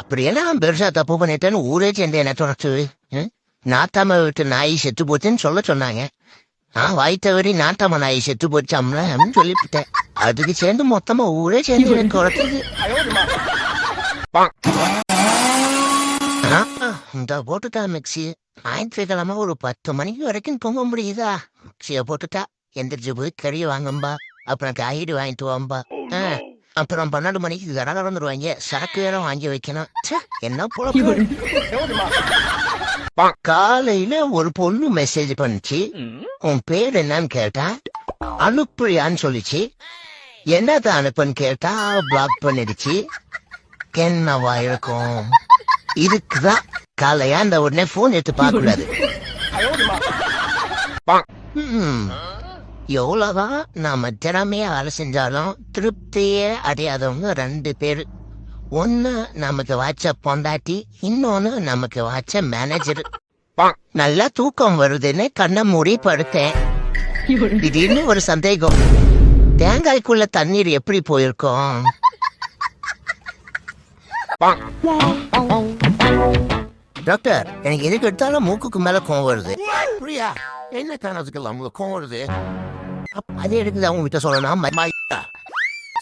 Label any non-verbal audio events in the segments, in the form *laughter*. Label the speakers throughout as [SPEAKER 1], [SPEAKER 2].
[SPEAKER 1] அப்படியெல்லாம் பெருசா தப்பு பண்ணிட்டேன்னு ஊரே சேர்ந்து என்ன சொன்னது நாத்தாம விட்டு நாய் செத்து போச்சுன்னு சொல்ல சொன்னாங்க. நான் வாய் தவறி நாட்டாம நாய் செத்து போச்சாம்ல அப்படின்னு சொல்லிவிட்டேன். அதுக்கு சேர்ந்து மொத்தமா ஊரே சேர்ந்து எனக்கு குறைச்சது இந்த போட்டுட்டா மிக்சி ஞாயிற்றுக்கிழமை ஒரு பத்து மணிக்கு வரைக்கும் தூங்க முடியுதா? மிக்சியை போட்டுட்டா. எந்திரிச்சு போய் கறி வாங்கம்பா. அப்புறம் காய்கறி வாங்கிட்டு வாம்பா. ஆ, அப்புறம் பன்னெண்டு மணிக்கு கடை திறந்துருவாங்க. சரக்கு வேற வாங்கி வைக்கணும். ச்சே, என்ன பொழப்பு? காலையில ஒரு பொண்ணு மெசேஜ் பண்ணுச்சு. உன் பேர் என்னன்னு கேட்டா அனுப்புறியான்னு சொல்லிச்சு. என்னதான் அனுப்புன்னு கேட்டா பிளாக் பண்ணிடுச்சு. என்னவா இருக்கும்? இதுக்குதான் காலையா அந்த உடனே போன் எடுத்து பார்க்க கூடாது ம். எவ்வளவுதான் நாம திறமையா வேலை செஞ்சாலும் திருப்தியே அடையாதவங்க ரெண்டு பேரு. ஒன்னு நமக்கு வாட்ச பொண்டாட்டி இன்னொன்னு நமக்கு வாட்ச மேனேஜர் நல்லா தூக்கம் வருதுன்னு கண்ணை மூடி படுத்தேன். திடீர்னு ஒரு சந்தேகம். தேங்காய்க்குள்ள தண்ணீர் எப்படி போயிருக்கும்? டாக்டர் எனக்கு எதுக்கு எடுத்தாலும் மூக்குக்கு மேல கோவம் வருது. புரியா? என்ன காரணத்துக்கு உங்களுக்கு கோவம் வருது? அது எடுக்குது அவங்க கிட்ட சொல்லணும்.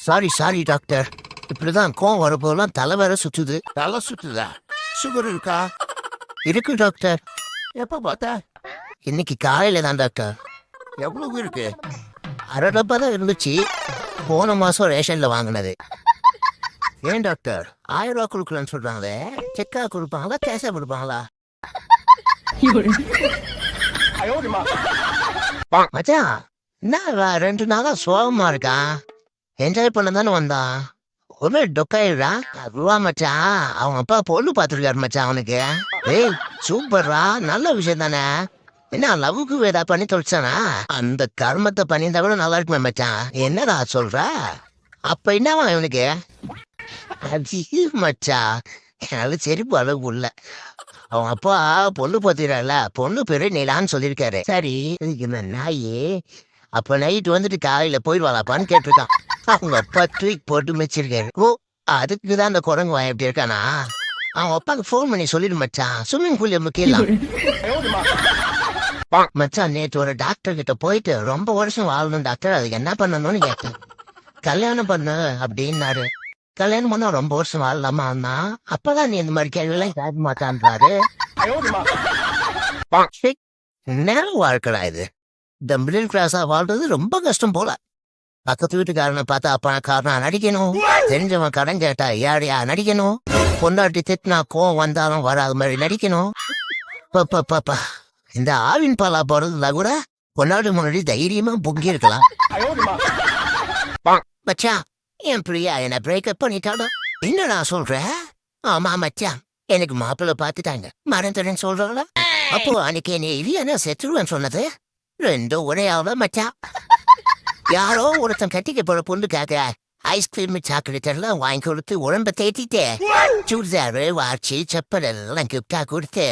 [SPEAKER 1] சாரி சாரி டாக்டர் இப்படிதான் கோவம் வரப்போலாம் தலை வேற சுத்துது. தலை சுத்துதா? சுகர் இருக்கா? இருக்கு டாக்டர் எப்ப பார்த்தா? இன்னைக்கு காலையில தான் டாக்டர் எவ்வளவு இருக்கு? அரை டப்பா தான் இருந்துச்சு. போன மாசம் ரேஷன்ல வாங்கினது. ஏன் டாக்டர் ஆயிரம் ரூபா கொடுக்கலன்னு சொல்றாங்களே. செக்கா கொடுப்பாங்களா கேஷா கொடுப்பாங்களா? மச்சான் என்ன ரெண்டு நாளா சோகமா இருக்கான் என்ஜாய் பண்ண தானே வந்தான் ஒரு டொக்காயிடா அருவா மச்சான் அவன் அப்பா பொண்ணு பார்த்துருக்காரு மச்சான் அவனுக்கு. ஏய் சூப்பர்ரா நல்ல விஷயம் தானே. என்ன லவ்வுக்கு வேதா பண்ணி தொலைச்சானா? அந்த கர்மத்தை பண்ணியிருந்தா கூட நல்லா இருக்குமே மச்சான் என்னடா சொல்ற? அப்ப என்னவா இவனுக்கு? அது மச்சான் அது செருப்பு அளவு இல்ல. அவன் அப்பா பொண்ணு பார்த்துக்கிறாள்ல பொண்ணு பேரு நிலான்னு சொல்லியிருக்காரு. சரி இதுக்கு இந்த நாயே? அப்ப நைட்டு வந்துட்டு காலையில போயிடுவாளாப்பான்னு கேட்டிருக்கான். அவங்க அப்பா தூக்கி போட்டு வச்சிருக்காரு ஓ அதுக்கு தான் அந்த குரங்கு வாய் எப்படி இருக்கானா? அவன் அப்பாவுக்கு ஃபோன் பண்ணி சொல்லிடு மச்சான். ஸ்விம்மிங் பூல் முக்கியம் மச்சான் நேற்று ஒரு டாக்டர் கிட்ட போயிட்டு ரொம்ப வருஷம் வாழணும் டாக்டர் அதுக்கு என்ன பண்ணணும்னு கேட்டேன். கல்யாணம் பண்ணு அப்படின்னாரு. கல்யாணம் பண்ணா ரொம்ப வருஷம் வாழலாமா அண்ணா? அப்பதான் நீ இந்த மாதிரி கேள்வி எல்லாம் கேட்க மாட்டான்றாரு. நேரம் வாழ்க்கடா இது? இந்த மிடில் கிளாஸா வாழ்றது ரொம்ப கஷ்டம் போல. பக்கத்து வீட்டுக்காரனை பார்த்தா பணக்காரனா நடிக்கணும். தெரிஞ்சவன் கடன் கேட்டா யாரையா நடிக்கணும்? பொண்டாட்டி திட்டினா கோவம் வந்தாலும் வராத மாதிரி நடிக்கணும். பப்பா இந்த ஆவின் பாலா போறதுல கூட பொண்டாட்டி முன்னாடி தைரியமா பொங்கி இருக்கலாம். மச்சான் என் பிரியா என்ன பிரேக்கப் பண்ணிட்டாடா என்ன நான் சொல்றேன்? ஆமா மச்சான். எனக்கு மாப்பிள்ளை பார்த்துட்டாங்க. மறந்துடுன்னு சொல்றாங்களா அப்போ அன்னைக்கு என்னை இல்லையா செத்துருவேன் சொன்னது? ரெண்டும் ஒரே ஆள மச்சான் *laughs* யாரோ ஒருத்தன் கட்டிக்க போற பொண்ணுக்காக ஐஸ்கிரீம் சாக்லேட் எல்லாம் வாங்கி கொடுத்து உடம்ப தேத்திட்டு சுடிதாரு வாட்சி செப்பல் எல்லாம் கிஃப்டா கொடுத்து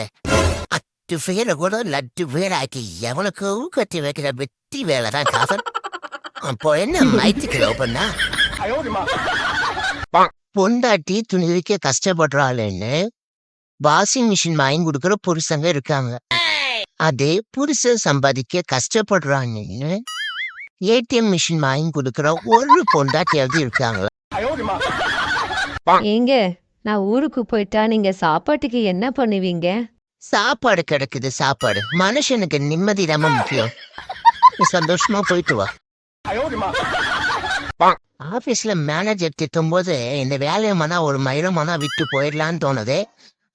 [SPEAKER 1] அத்து பேரை கூட லட்டு பேராக்கி எவனுக்கும் கட்டி வைக்கிற வெட்டி வேலை தான் காசன் அப்போ என்ன மைத்துக்கு லவ் பண்ணா? பொண்டாட்டி துணி வைக்க கஷ்டப்படுறாள்னு வாஷிங் மிஷின் வாங்கி கொடுக்கற புருஷங்க இருக்காங்க. அதே புருஷன் சம்பாதிக்க கஷ்டப்படுறாங்கன்னு ஏடிஎம் மிஷின் வாங்கி கொடுக்கற ஒரு பொண்டாட்டியாவது இருக்காங்க
[SPEAKER 2] ஏங்க நான் ஊருக்கு போயிட்டா நீங்க சாப்பாட்டுக்கு என்ன பண்ணுவீங்க?
[SPEAKER 1] சாப்பாடு கிடைக்குது சாப்பாடு. மனுஷனுக்கு நிம்மதி ரொம்ப முக்கியம். சந்தோஷமா போயிட்டு வா. ஆபீஸ்ல மேனேஜர் திட்டும் போது இந்த வேலையை மனா ஒரு மயிரம் மனா விட்டு போயிடலான்னு தோணுது.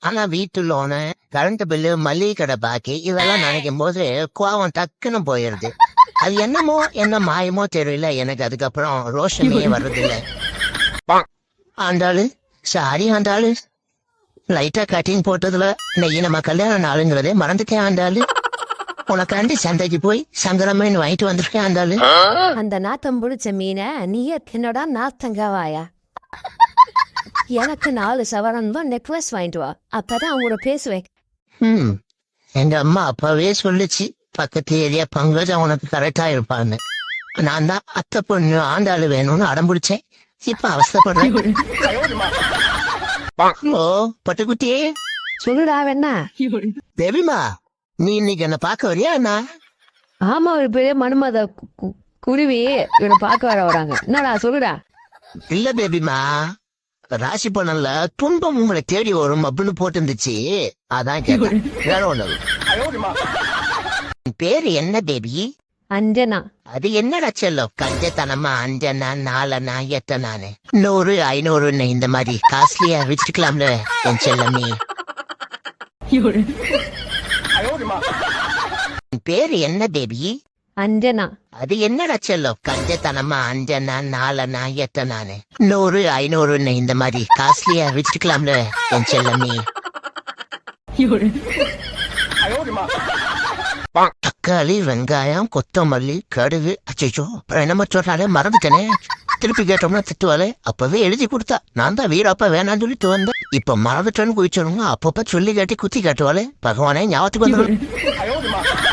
[SPEAKER 1] ஆனா வீட்டு லோனு கரண்ட் பில்லு மளிகை கடை பாக்கி இதெல்லாம் நினைக்கும் போது கோவம் டக்குன்னு போயிருது. அது என்னமோ என்ன மாயமோ தெரியல. எனக்கு அதுக்கப்புறம் ரோஷமே வர்றதில்ல. ஆண்டாளு சாரி ஆண்டாளு லைட்டா கட்டிங் போட்டதுல நெய் நம்ம கல்யாண நாளுங்கிறதே மறந்துட்டேன் ஆண்டாளு உனக்காண்டி சந்தைக்கு போய் சங்கரமேன்னு வாங்கிட்டு வந்திருக்கேன் ஆண்டாளு
[SPEAKER 2] அந்த நாத்தம் புடிச்ச மீனை நீயே தின்னடா நாத்தங்கவாயா? எனக்கு நாலு சவரன் தான் நெக்லஸ் வாங்கிட்டு வா. அப்பதான் அவங்களோட பேசுவேன்.
[SPEAKER 1] ம் எங்க அம்மா அப்பாவே சொல்லுச்சு பக்கத்து ஏரியா பங்கஜா உனக்கு கரெக்டா இருப்பான்னு. நான் தான் அத்தை பொண்ணு ஆண்டாளு வேணும்னு அடம் பிடிச்சேன். இப்ப அவஸ்தைப்படுறேன் ஹலோ பட்டுக்குட்டி.
[SPEAKER 2] சொல்லுடா வேணா
[SPEAKER 1] தேவிமா நீ இன்னைக்கு என்ன பார்க்க வரியா என்ன?
[SPEAKER 2] ஆமா ஒரு பெரிய மனுமத குருவி இவனை பார்க்க வர வராங்க. என்னடா சொல்லுடா.
[SPEAKER 1] இல்ல பேபிமா ராசி பணம்ல துன்பம் உங்களை தேடி வரும் அப்படின்னு போட்டிருந்துச்சு. அதான் கேட்டேன். வேற ஒண்ணு பேரு என்ன பேபி
[SPEAKER 2] அஞ்சனா.
[SPEAKER 1] அது என்னடா செல்லம்? கஞ்சத்தனமா அஞ்சனா நாலனா எத்தனானு நூறு ஐநூறுன்னு இந்த மாதிரி காஸ்ட்லியா வச்சுக்கலாம்ல என் செல்லமே. உன் பேரு என்ன பேபி
[SPEAKER 2] அஞ்சனா.
[SPEAKER 1] அது என்னடா செல்லம்? கஞ்சத்தனமா அஞ்சனா நாலனா எத்தனானு? நூறு ஐநூறுன்னு இந்த மாதிரி காஸ்ட்லியா வச்சுக்கலாம்ல என் செல்லமே தக்காளி வெங்காயம் கொத்தமல்லி கடுகு. அச்சோ அப்புறம் என்னமோ சொல்றாலே மறந்துட்டேனே. திருப்பி கேட்டோம்னா திட்டுவாளே. அப்பவே எழுதி கொடுத்தா. நான் தான் வீரப்பா வேணாம்னு சொல்லிட்டு வந்தேன். இப்ப மறந்துட்டேன்னு குவிச்சோனுங்க அப்பப்ப சொல்லி காட்டி குத்தி காட்டுவாளே. பகவானே ஞாபகத்துக்கு வந்து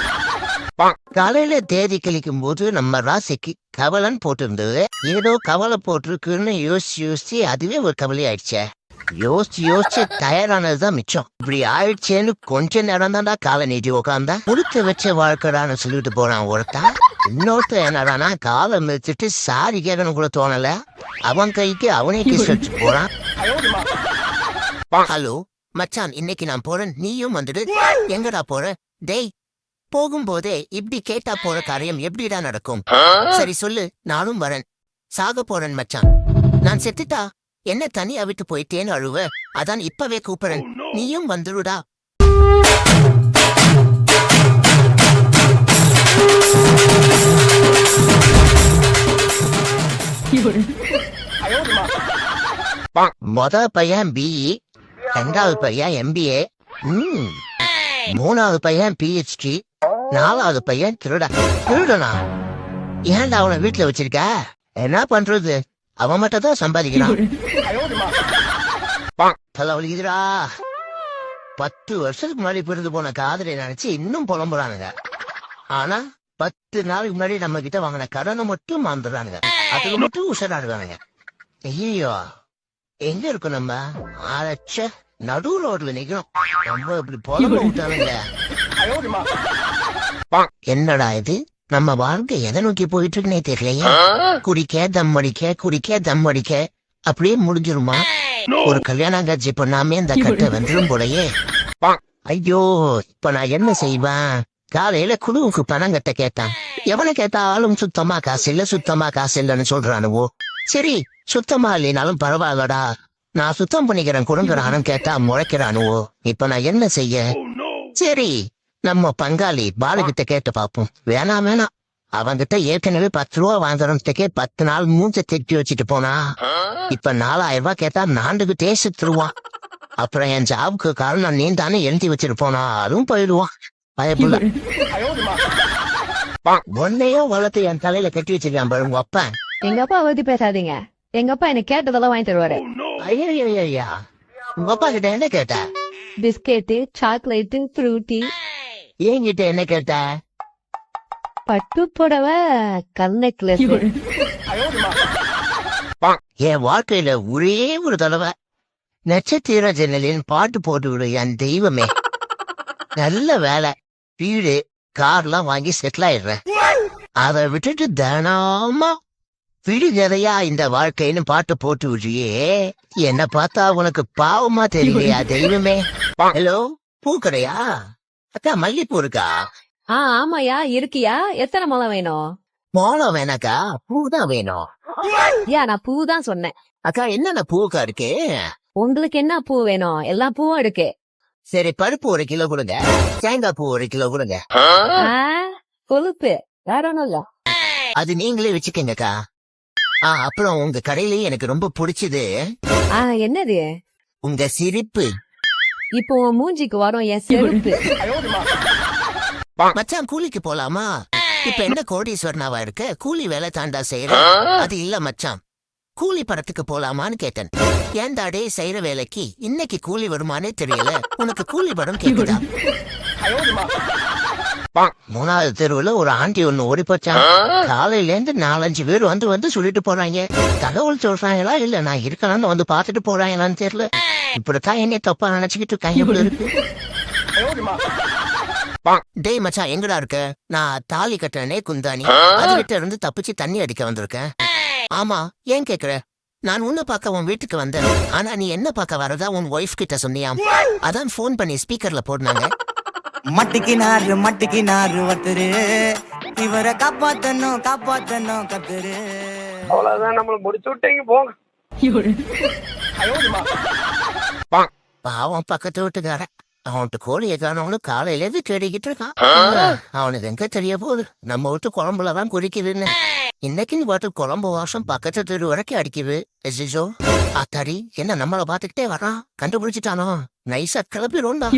[SPEAKER 1] காலையில தேதி கழிக்கும் போது நம்ம ராசிக்கு கவலன் போட்டிருந்தது. ஏதோ கவலை போட்டிருக்குன்னு யோசிச்சு யோசிச்சு அதுவே ஒரு கவலை ஆயிடுச்சே. யோசிச்சு யோசிச்சு தயாரானதுதான் மிச்சம். இப்படி ஆயிடுச்சேன்னு கொஞ்ச நேரம் தான்டா காலை நீட்டி உக்காந்தா? கொடுத்து வச்ச வாழ்க்கடான்னு சொல்லிட்டு போறான் ஒருத்தன். இன்னொருத்தன் என்னடானா காலை மிதிச்சிட்டு சாரி கேட்கணும் கூட தோணல. அவன் கைக்கு அவனே கிஸ் வச்சு போறான். ஹலோ மச்சான் இன்னைக்கு நான் போறேன். நீயும் வந்துடு. எங்கடா போற? டேய் போகும்போதே இப்படி கேட்டா போற காரியம் எப்படிடா நடக்கும்? சரி சொல்லு நானும் வரேன். சாக போறேன் மச்சான். நான் செத்துட்டா? என்ன தனியா விட்டு போயிட்டேன்னு அழுவ? அதான் இப்பவே கூப்பிடுறேன். நீயும் வந்துடுடா மொத பையன் பிஇ ரெண்டாவது பையன் எம்பிஏ மூணாவது பையன் பிஹெச்டி நாலாவது பையன் திருடா. திருடனா? ஏன்டா அவனை வீட்டுல வச்சிருக்க? என்ன பண்றது? அவன் மட்டும் தான் சம்பாதிக்கிறான். பத்து வருஷத்துக்கு முன்னாடி பிறந்து போன காதலை நினைச்சு இன்னும் புலம்புறானுங்க. ஆனா பத்து நாளைக்கு முன்னாடி நம்ம கிட்ட வாங்கின கடனை மட்டும் மறந்துடுறானுங்க. அதுக்கு மட்டும் உஷாராடுறானுங்க ஐயோ எங்க இருக்கும் நம்ம? அரைச்ச நடு ரோட்ல நிக்கிறோம். ரொம்ப இப்படி புலம்ப விட்டானுங்க. என்னடா இது? நம்ம வாழ்க்கை எதை நோக்கி போயிட்டு இருக்குன்னே தெரியலையே குடிக்க தம் அடிக்க குடிக்க தம் அடிக்க. அப்படியே முடிஞ்சிருமா? ஒரு கல்யாணம் காட்சி பண்ணாமே இந்த கட்டை வந்துடும் போலயே. ஐயோ இப்ப நான் என்ன செய்வேன்? காலையில குழுவுக்கு பணம் கட்ட கேட்டான். எவனை கேட்டாலும் சுத்தமா காசு இல்ல சுத்தமா காசு இல்லன்னு சொல்றானுவோ. சரி சுத்தமா இல்லைனாலும் பரவாயில்லடா. நான் சுத்தம் பண்ணிக்கிறேன் கொடுங்கறானும் கேட்டா முளைக்கிறானுவோ இப்ப நான் என்ன செய்ய? சரி நம்ம பங்காளி பாலுகிட்ட கேட்டு பாப்போம். வேணாம் வேணாம் அவன்கிட்ட ஏற்கனவே பத்து ரூபா வாங்குறதுக்கே பத்து நாள் மூஞ்ச திட்டி வச்சுட்டு போனா. இப்ப நாலாயிரம் ரூபாய் கேட்டா நாண்டுகிட்டே சுத்துருவான் அப்புறம் என் ஜாபுக்கு காரணம் நீ தானே எழுதி வச்சுட்டு போனா அதுவும் போயிடுவான். பயப்புள்ள ஒன்னையும் வளர்த்து என் தலையில கட்டி வச்சிருக்கான் பாரு உங்க அப்பா.
[SPEAKER 2] எங்க அப்பா பத்தி பேசாதீங்க. எங்க அப்பா எனக்கு கேட்டதெல்லாம் வாங்கி தருவாரு.
[SPEAKER 1] ஐயா உங்க அப்பா கிட்ட என்ன கேட்ட?
[SPEAKER 2] Biscuit chocolate Frooti.
[SPEAKER 1] என்கிட்ட என்ன கேட்ட?
[SPEAKER 2] பட்டு புடவை கல் நெக்லஸ்.
[SPEAKER 1] என் வாழ்க்கையில ஒரே ஒரு தடவை நட்சத்திர ஜன்னலின் பாட்டு போட்டு விடு என் தெய்வமே. நல்ல வேலை. வீடு கார்லாம் வாங்கி செட்டில் ஆயிடுறேன். அதை விட்டுட்டு தினமா விடுகதையா இந்த வாழ்க்கைன்னு பாட்டு போட்டு விடுறியே. என்ன பார்த்தா உனக்கு பாவமா தெரியலையா தெய்வமே? ஹலோ பூக்கடையா? அக்கா மல்லிப்பூ இருக்கா?
[SPEAKER 2] ஆ ஆமாயா இருக்கியா? எத்தனை மலம் வேணும்?
[SPEAKER 1] மோளம் வேணாக்கா பூ தான் வேணும்.
[SPEAKER 2] யா நான் பூ தான் சொன்னேன்.
[SPEAKER 1] அக்கா என்னென்ன பூக்கா இருக்கு?
[SPEAKER 2] உங்களுக்கு என்ன பூ வேணும்? எல்லா பூவும் இருக்கு.
[SPEAKER 1] சரி பருப்பு ஒரு கிலோ கொடுங்க. தேங்காய் பூ ஒரு கிலோ கொடுங்க.
[SPEAKER 2] ஆ, கொழுப்பு. வேற ஒண்ணும் இல்ல.
[SPEAKER 1] அது நீங்களே வச்சுக்கங்கக்கா. ஆ அப்புறம் உங்க கடையிலயே எனக்கு ரொம்ப பிடிச்சது.
[SPEAKER 2] ஆ என்னது?
[SPEAKER 1] உங்க சிரிப்பு.
[SPEAKER 2] இப்போ உன் மூஞ்சிக்கு வரும் என் செருப்பு.
[SPEAKER 1] மச்சான் கூலிக்கு போலாமா? இப்ப என்ன கோடீஸ்வரனாவா இருக்க? கூலி வேலை தாண்டா செய்யற அது இல்ல மச்சான். கூலி படத்துக்கு போலாமான்னு கேட்டேன். ஏன்டா டே செய்யற வேலைக்கு இன்னைக்கு கூலி வருமானே தெரியல. உனக்கு கூலி படம் கேக்குதா? மூணாவது தெருவுல ஒரு ஆண்டி ஒண்ணு ஓடி போச்சான் காலையில இருந்து நாலஞ்சு பேர் வந்து வந்து சொல்லிட்டு போறாங்க. தகவல் சொல்றாங்களா இல்ல நான் இருக்கலாம்னு வந்து பாத்துட்டு போறாங்களான்னு தெரியல. இப்படித்தான் என்ன தப்பா நினைச்சுக்கிட்டு இருக்காங்க போல இருக்கு. டேய் மச்சான் எங்கடா இருக்க? நான் தாலி கட்டுறனே குந்தாணி. அதுகிட்ட இருந்து தப்பிச்சு தண்ணி அடிக்க வந்திருக்கேன். ஆமா ஏன் கேக்குற? நான் உன்னை பார்க்க உன் வீட்டுக்கு வந்தேன். ஆனா நீ என்ன பார்க்க வரதா உன் ஒய்ஃப் கிட்ட சொன்னியாம். அதான் ஃபோன் பண்ணி ஸ்பீக்கர்ல போடுனாங்க.
[SPEAKER 3] மட்டிக்கினாரு மட்டிக்கினாரு ஒருத்தரு. இவரை காப்பாத்தணும் காப்பாத்தணும் கத்துரு.
[SPEAKER 4] அவ்வளவுதான் நம்மள முடிச்சு விட்டீங்க போங்க.
[SPEAKER 1] பாவம் பக்கத்து வீட்டுக்காரன். அவன்கிட்ட கோழியை காணவனு காலையில இருந்து தேடிக்கிட்டு இருக்கான். அவனுக்கு எங்க தெரிய போகுது? நம்ம வீட்டு குழம்புலதான் குறிக்குதுன்னு இன்னைக்கு நீ பாட்டு குழம்பு வாசம் பக்கத்து தெரு வரைக்கும் அடிக்குது. எசிஜோ அத்தாடி என்ன நம்மள பாத்துக்கிட்டே வரான் கண்டுபிடிச்சிட்டானோ? நைஸா கிளப்பிடும்டா